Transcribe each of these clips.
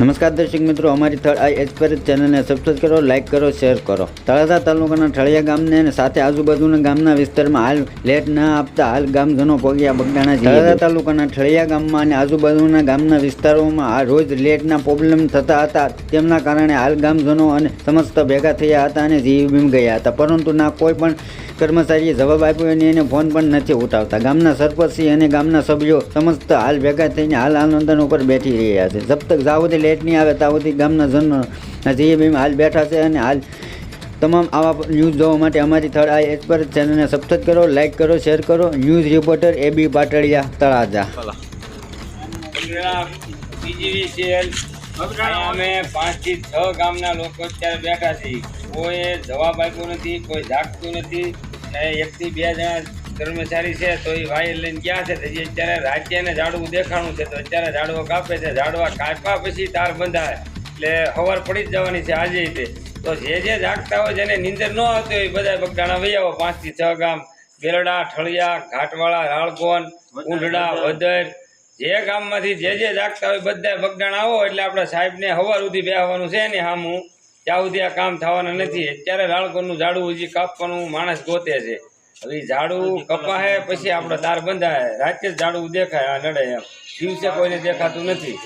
નમસ્કાર દર્શક મિત્રો અમારી થર્ડ આઈ એક્સપ્રેસ ચેનલને સબસ્ક્રાઈબ કરો લાઇક કરો શેર કરો. તળાજા તાલુકાના ઠળિયા ગામને અને સાથે આજુબાજુના ગામના વિસ્તારમાં હાલ લેટ ના આપતા હાલ ગામજનો પગ્યા બગડાણા તળાજા તાલુકાના ઠળિયા ગામમાં અને આજુબાજુના ગામના વિસ્તારોમાં આ રોજ લેટના પ્રોબ્લેમ થતા હતા. તેમના કારણે હાલ ગામજનો અને સમસ્ત ભેગા થયા હતા અને જીવ બીમ ગયા હતા. પરંતુ ના કોઈ પણ કર્મચારીએ જવાબ આપ્યો અને એને ફોન પણ નથી ઉઠાવતા. ગામના સરપંચી અને ગામના સભ્યો સમસ્ત હાલ ભેગા થઈને હાલ આનંદન ઉપર બેઠી રહ્યા છે. જબ તક જ્યાં લેટ નહીં આવે ત્યાં સુધી ગામના જનો જીએબીમાં હાલ બેઠા છે અને હાલ તમામ આવા ન્યૂઝ જોવા માટે અમારી થર્ડ આઈ પર ચેનલને સબસ્ક્રાઈબ કરો, લાઇક કરો, શેર કરો. News reporter A B Patadiya, Talaja. અમે પાંચથી છ ગામના લોકો અત્યારે બેઠા છીએ. કોઈ જવાબ આપ્યો નથી, કોઈ જાગતું નથી. ને એકથી બે જણા કર્મચારી છે, તો એ વાયર લઈને ગયા છે. અત્યારે રાજ્યને ઝાડવું દેખાણું છે, તો અત્યારે ઝાડવા કાપે છે. ઝાડવા કાપ્યા પછી તાર બંધાય. એટલે હવાર પડી જ જવાની છે આજે તે. તો જે જે જાગતા હોય જેને નીંદર ન આવતી હોય બધા બગડાણા વહી આવો. પાંચથી છ ગામ. બેરડા ઠળિયા, ઘાટવાળા રાળકોન ઊંઢડા, વદર. જે ગામમાંથી જે જે જાગતા હોય બધા બગડાણ આવો. એટલે આપણે સાહેબને હવાર સુધી બેહવાનું છે ને હામું. ત્યાં સુધી આ કામ થવાના નથી અત્યારે રાળકોનનું ઝાડું હજી કાપવાનું માણસ ગોતે છે. હવે ઝાડું કપાહે પછી આપણે તાર બંધાય. રાતે જ ઝાડું દેખાય આ નડે એમ. દિવસે કોઈને દેખાતું નથી.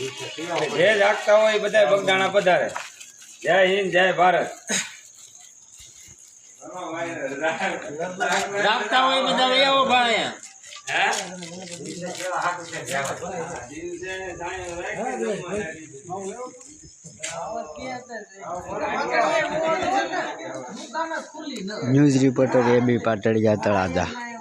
જે જાગતા હોય બધા બગદાણા પધારે. જય હિન્દ જય ભારત. રાખતા હોય બધા news reporter A B Patadiya Talaja